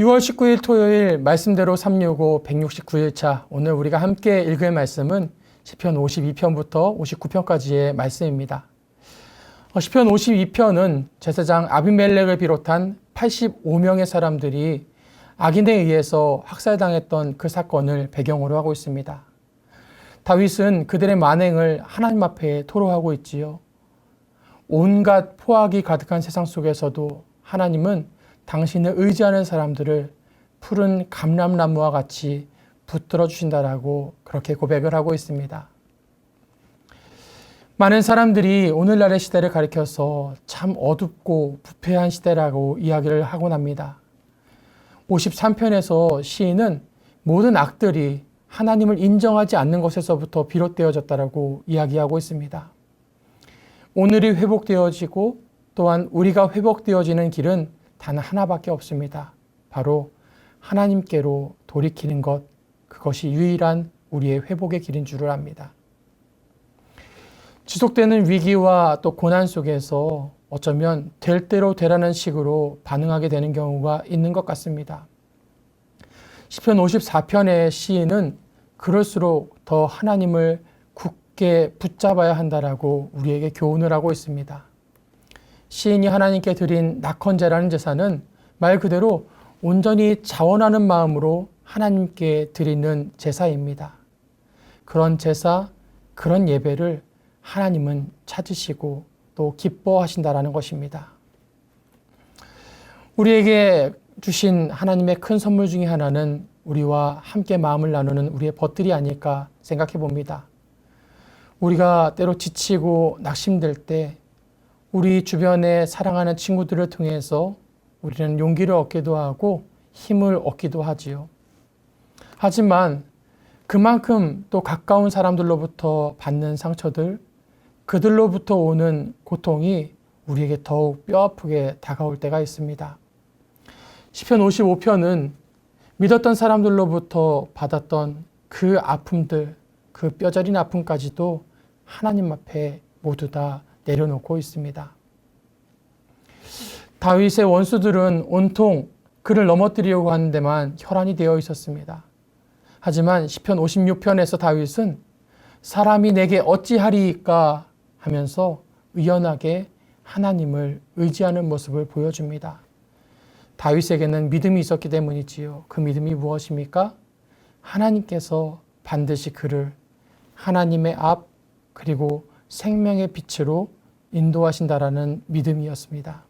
6월 19일 토요일 말씀대로 365 169일차 오늘 우리가 함께 읽을 말씀은 시편 52편부터 59편까지의 말씀입니다. 어, 시편 52편은 제사장 아비멜렉을 비롯한 85명의 사람들이 악인에 의해서 학살당했던 그 사건을 배경으로 하고 있습니다. 다윗은 그들의 만행을 하나님 앞에 토로하고 있지요. 온갖 포악이 가득한 세상 속에서도 하나님은 당신을 의지하는 사람들을 푸른 감람나무와 같이 붙들어 주신다라고 그렇게 고백을 하고 있습니다. 많은 사람들이 오늘날의 시대를 가리켜서 참 어둡고 부패한 시대라고 이야기를 하곤 합니다. 53편에서 시인은 모든 악들이 하나님을 인정하지 않는 것에서부터 비롯되어졌다라고 이야기하고 있습니다. 오늘이 회복되어지고 또한 우리가 회복되어지는 길은 단 하나밖에 없습니다. 바로 하나님께로 돌이키는 것, 그것이 유일한 우리의 회복의 길인 줄을 압니다. 지속되는 위기와 또 고난 속에서 어쩌면 될 대로 되라는 식으로 반응하게 되는 경우가 있는 것 같습니다. 시편 54편의 시인은 그럴수록 더 하나님을 굳게 붙잡아야 한다라고 우리에게 교훈을 하고 있습니다. 시인이 하나님께 드린 낙헌제라는 제사는 말 그대로 온전히 자원하는 마음으로 하나님께 드리는 제사입니다. 그런 제사, 그런 예배를 하나님은 찾으시고 또 기뻐하신다라는 것입니다. 우리에게 주신 하나님의 큰 선물 중에 하나는 우리와 함께 마음을 나누는 우리의 벗들이 아닐까 생각해 봅니다. 우리가 때로 지치고 낙심될 때 우리 주변에 사랑하는 친구들을 통해서 우리는 용기를 얻기도 하고 힘을 얻기도 하지요. 하지만 그만큼 또 가까운 사람들로부터 받는 상처들, 그들로부터 오는 고통이 우리에게 더욱 뼈아프게 다가올 때가 있습니다. 시편 55편은 믿었던 사람들로부터 받았던 그 아픔들, 그 뼈저린 아픔까지도 하나님 앞에 모두 다 내려놓고 있습니다. 다윗의 원수들은 온통 그를 넘어뜨리려고 하는 데만 혈안이 되어 있었습니다. 하지만 시편 56편에서 다윗은 사람이 내게 어찌하리까 하면서 의연하게 하나님을 의지하는 모습을 보여줍니다. 다윗에게는 믿음이 있었기 때문이지요. 그 믿음이 무엇입니까? 하나님께서 반드시 그를 하나님의 앞 그리고 생명의 빛으로 인도하신다라는 믿음이었습니다.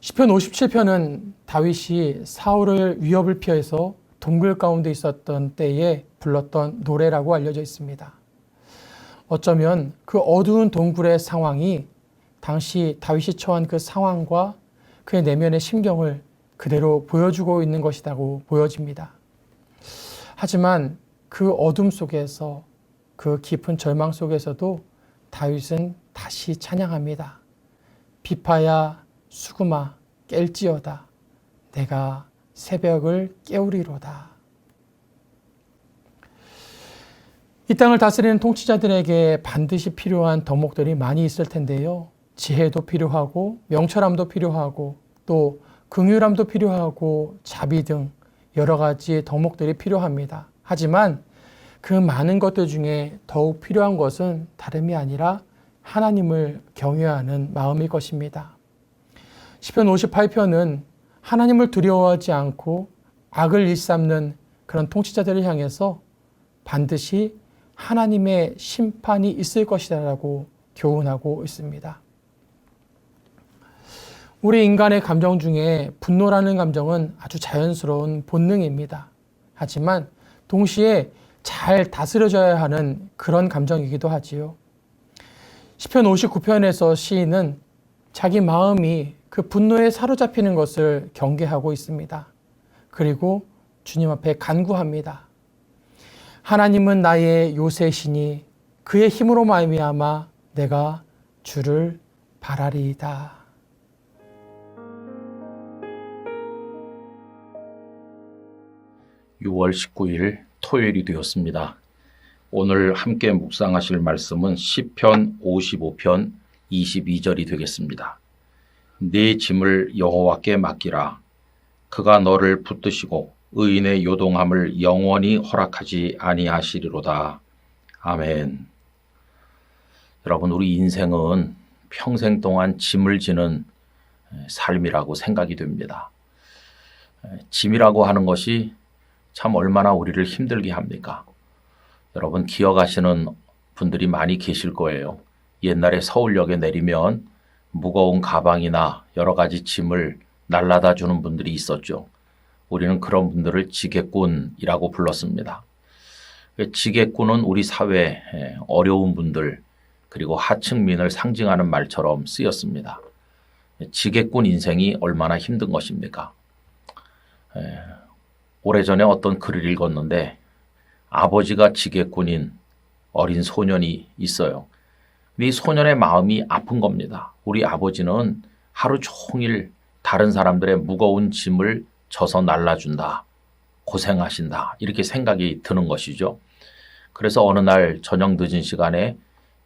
시편 57편은 다윗이 사울을 위협을 피해서 동굴 가운데 있었던 때에 불렀던 노래라고 알려져 있습니다. 어쩌면 그 어두운 동굴의 상황이 당시 다윗이 처한 그 상황과 그의 내면의 심경을 그대로 보여주고 있는 것이라고 보여집니다. 하지만 그 어둠 속에서 그 깊은 절망 속에서도 다윗은 다시 찬양합니다. 비파야 수구마 깰지어다. 내가 새벽을 깨우리로다. 이 땅을 다스리는 통치자들에게 반드시 필요한 덕목들이 많이 있을 텐데요. 지혜도 필요하고 명철함도 필요하고 또 긍휼함도 필요하고 자비 등 여러 가지 덕목들이 필요합니다. 하지만 그 많은 것들 중에 더욱 필요한 것은 다름이 아니라 하나님을 경외하는 마음일 것입니다. 시편 58편은 하나님을 두려워하지 않고 악을 일삼는 그런 통치자들을 향해서 반드시 하나님의 심판이 있을 것이라고 교훈하고 있습니다. 우리 인간의 감정 중에 분노라는 감정은 아주 자연스러운 본능입니다. 하지만 동시에 잘 다스려져야 하는 그런 감정이기도 하지요. 시편 59편에서 시인은 자기 마음이 그 분노에 사로잡히는 것을 경계하고 있습니다. 그리고 주님 앞에 간구합니다. 하나님은 나의 요새시니 그의 힘으로 말미암아 내가 주를 바라리이다. (6월 19일) 토요일이 되었습니다. 오늘 함께 묵상하실 말씀은 시편 55편 22절이 되겠습니다. 네 짐을 여호와께 맡기라. 그가 너를 붙드시고 의인의 요동함을 영원히 허락하지 아니하시리로다. 아멘. 여러분, 우리 인생은 평생 동안 짐을 지는 삶이라고 생각이 됩니다. 짐이라고 하는 것이 참 얼마나 우리를 힘들게 합니까? 여러분 기억하시는 분들이 많이 계실 거예요. 옛날에 서울역에 내리면 무거운 가방이나 여러 가지 짐을 날라다 주는 분들이 있었죠. 우리는 그런 분들을 지게꾼이라고 불렀습니다. 지게꾼은 우리 사회 어려운 분들 그리고 하층민을 상징하는 말처럼 쓰였습니다. 지게꾼 인생이 얼마나 힘든 것입니까? 에, 오래전에 어떤 글을 읽었는데 아버지가 지게꾼인 어린 소년이 있어요. 이 소년의 마음이 아픈 겁니다. 우리 아버지는 하루 종일 다른 사람들의 무거운 짐을 져서 날라준다. 고생하신다. 이렇게 생각이 드는 것이죠. 그래서 어느 날 저녁 늦은 시간에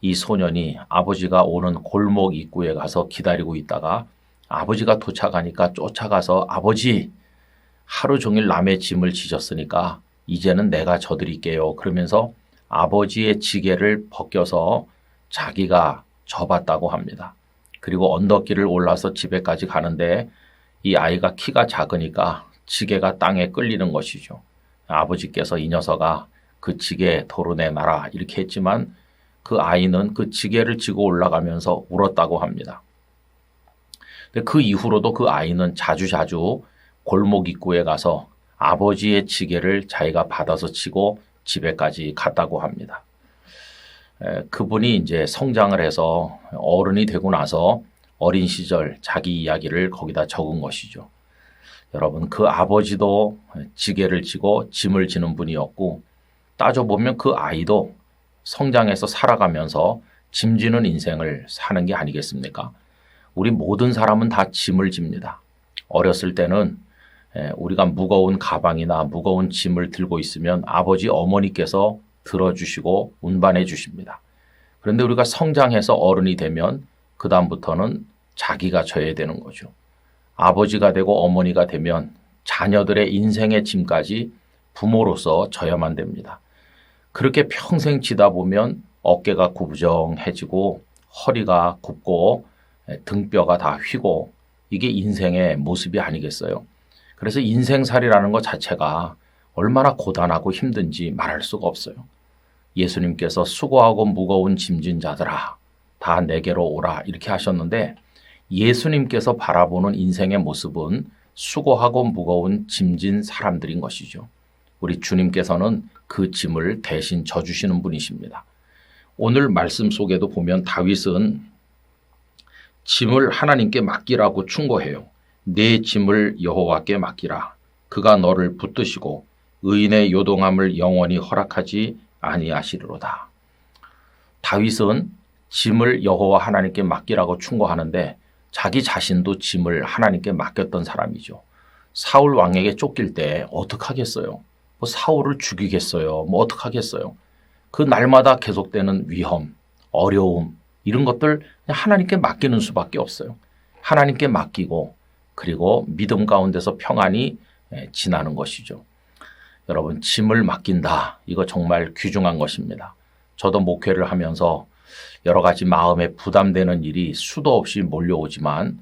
이 소년이 아버지가 오는 골목 입구에 가서 기다리고 있다가 아버지가 도착하니까 쫓아가서 아버지 하루 종일 남의 짐을 지셨으니까 이제는 내가 져드릴게요. 그러면서 아버지의 지게를 벗겨서 자기가 접었다고 합니다. 그리고 언덕길을 올라서 집에까지 가는데 이 아이가 키가 작으니까 지게가 땅에 끌리는 것이죠. 아버지께서 이 녀석아 그 지게 도로내 놔라 이렇게 했지만 그 아이는 그 지게를 지고 올라가면서 울었다고 합니다. 그 이후로도 그 아이는 자주자주 골목 입구에 가서 아버지의 지게를 자기가 받아서 치고 집에까지 갔다고 합니다. 에, 그분이 이제 성장을 해서 어른이 되고 나서 어린 시절 자기 이야기를 거기다 적은 것이죠. 여러분, 그 아버지도 지게를 지고 짐을 지는 분이었고, 따져보면 그 아이도 성장해서 살아가면서 짐 지는 인생을 사는 게 아니겠습니까? 우리 모든 사람은 다 짐을 집니다. 어렸을 때는 예, 우리가 무거운 가방이나 무거운 짐을 들고 있으면 아버지 어머니께서 들어주시고 운반해 주십니다. 그런데 우리가 성장해서 어른이 되면 그다음부터는 자기가 져야 되는 거죠. 아버지가 되고 어머니가 되면 자녀들의 인생의 짐까지 부모로서 져야만 됩니다. 그렇게 평생 지다 보면 어깨가 구부정해지고 허리가 굽고 예, 등뼈가 다 휘고 이게 인생의 모습이 아니겠어요. 그래서 인생살이라는 것 자체가 얼마나 고단하고 힘든지 말할 수가 없어요. 예수님께서 수고하고 무거운 짐진 자들아 다 내게로 오라 이렇게 하셨는데 예수님께서 바라보는 인생의 모습은 수고하고 무거운 짐진 사람들인 것이죠. 우리 주님께서는 그 짐을 대신 져주시는 분이십니다. 오늘 말씀 속에도 보면 다윗은 짐을 하나님께 맡기라고 충고해요. 내 짐을 여호와께 맡기라. 그가 너를 붙드시고 의인의 요동함을 영원히 허락하지 아니하시리로다. 다윗은 짐을 여호와 하나님께 맡기라고 충고하는데 자기 자신도 짐을 하나님께 맡겼던 사람이죠. 사울 왕에게 쫓길 때 어떡하겠어요? 뭐 사울을 죽이겠어요? 뭐 어떡하겠어요? 그 날마다 계속되는 위험, 어려움 이런 것들 하나님께 맡기는 수밖에 없어요. 하나님께 맡기고 그리고 믿음 가운데서 평안이 예, 지나는 것이죠. 여러분, 짐을 맡긴다. 이거 정말 귀중한 것입니다. 저도 목회를 하면서 여러 가지 마음에 부담되는 일이 수도 없이 몰려오지만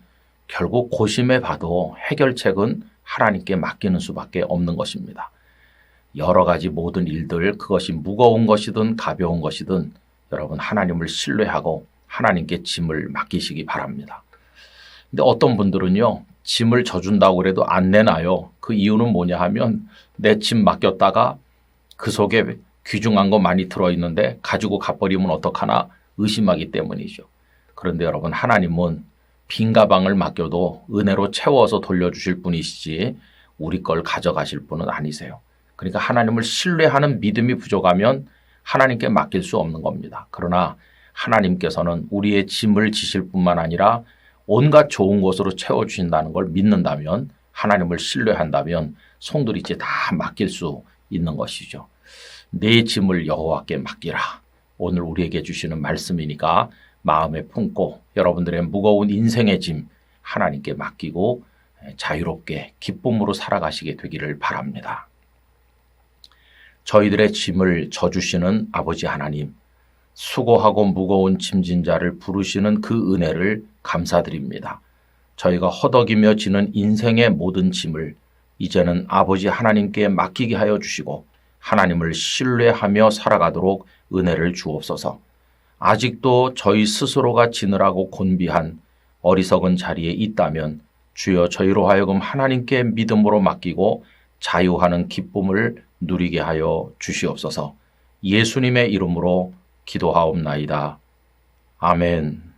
결국 고심해 봐도 해결책은 하나님께 맡기는 수밖에 없는 것입니다. 여러 가지 모든 일들, 그것이 무거운 것이든 가벼운 것이든 여러분 하나님을 신뢰하고 하나님께 짐을 맡기시기 바랍니다. 근데 어떤 분들은요, 짐을 져준다고 그래도 안 내놔요. 그 이유는 뭐냐 하면 내 짐 맡겼다가 그 속에 귀중한 거 많이 들어있는데 가지고 가버리면 어떡하나 의심하기 때문이죠. 그런데 여러분 하나님은 빈 가방을 맡겨도 은혜로 채워서 돌려주실 분이시지 우리 걸 가져가실 분은 아니세요. 그러니까 하나님을 신뢰하는 믿음이 부족하면 하나님께 맡길 수 없는 겁니다. 그러나 하나님께서는 우리의 짐을 지실 뿐만 아니라 온갖 좋은 것으로 채워주신다는 걸 믿는다면 하나님을 신뢰한다면 송두리째 다 맡길 수 있는 것이죠. 내 짐을 여호와께 맡기라. 오늘 우리에게 주시는 말씀이니까 마음에 품고 여러분들의 무거운 인생의 짐 하나님께 맡기고 자유롭게 기쁨으로 살아가시게 되기를 바랍니다. 저희들의 짐을 져주시는 아버지 하나님, 수고하고 무거운 짐진 자를 부르시는 그 은혜를 감사드립니다. 저희가 허덕이며 지는 인생의 모든 짐을 이제는 아버지 하나님께 맡기게 하여 주시고 하나님을 신뢰하며 살아가도록 은혜를 주옵소서. 아직도 저희 스스로가 지느라고 곤비한 어리석은 자리에 있다면 주여 저희로 하여금 하나님께 믿음으로 맡기고 자유하는 기쁨을 누리게 하여 주시옵소서. 예수님의 이름으로 기도하옵나이다. 아멘.